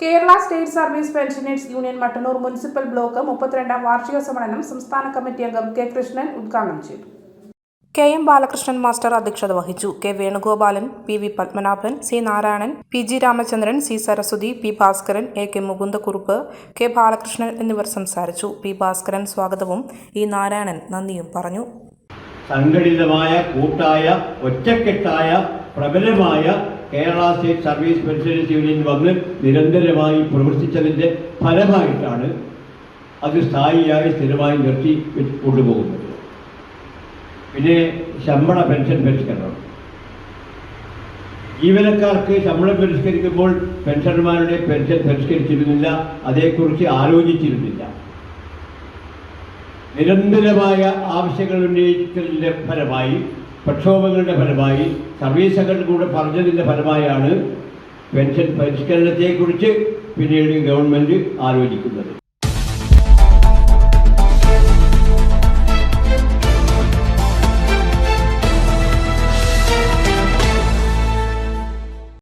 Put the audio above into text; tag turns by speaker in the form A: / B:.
A: Kerala state service pensioners union Mattannur municipal block മുപ്പത്തിരണ്ടാം വാർഷിക സമ്മേളനം സംസ്ഥാന കമ്മിറ്റി അംഗം കെ കൃഷ്ണൻ ഉദ്ഘാടനം ചെയ്തു. കെ എം ബാലകൃഷ്ണൻ മാസ്റ്റർ അധ്യക്ഷത വഹിച്ചു. K Venugopalan P V Padmanabhan C Narayanan P G Ramachandran C Saraswathi P Bhaskaran A K Mukundakurup K Balakrishnan എന്നിവർ സംസാരിച്ചു. പി ഭാസ്കരൻ സ്വാഗതവും ഇ നാരായണൻ നന്ദിയും പറഞ്ഞു.
B: സംഘടിതമായ കൂട്ടായ ഒറ്റക്കെട്ടായ പ്രബലമായ Kerala state service pensioners union വന്ന് നിരന്തരമായി പ്രവർത്തിച്ചതിന്റെ ഫലമായിട്ടാണ് അത് സ്ഥായിയായി സ്ഥിരമായി നിർത്തി കൊണ്ടുപോകുന്നത്. പിന്നെ ശമ്പള പെൻഷൻ പരിഷ്കരണം. ജീവനക്കാർക്ക് ശമ്പളം പരിഷ്കരിക്കുമ്പോൾ പെൻഷന്മാരുടെ പെൻഷൻ പരിഷ്കരിച്ചിരുന്നില്ല അതേക്കുറിച്ച് ആലോചിച്ചിരുന്നില്ല. നിരന്തരമായ ആവശ്യങ്ങൾ ഉന്നയിച്ചതിന്റെ ഫലമായി പ്രക്ഷോഭങ്ങളുടെ ഫലമായി സർവീസ് സെക്രട്ടറി കൂടെ പറഞ്ഞതിന്റെ ഫലമായാണ് പെൻഷൻ പരിഷ്കരണത്തെക്കുറിച്ച് പിന്നീട് ഗവൺമെന്റ് ആലോചിക്കുന്നത്.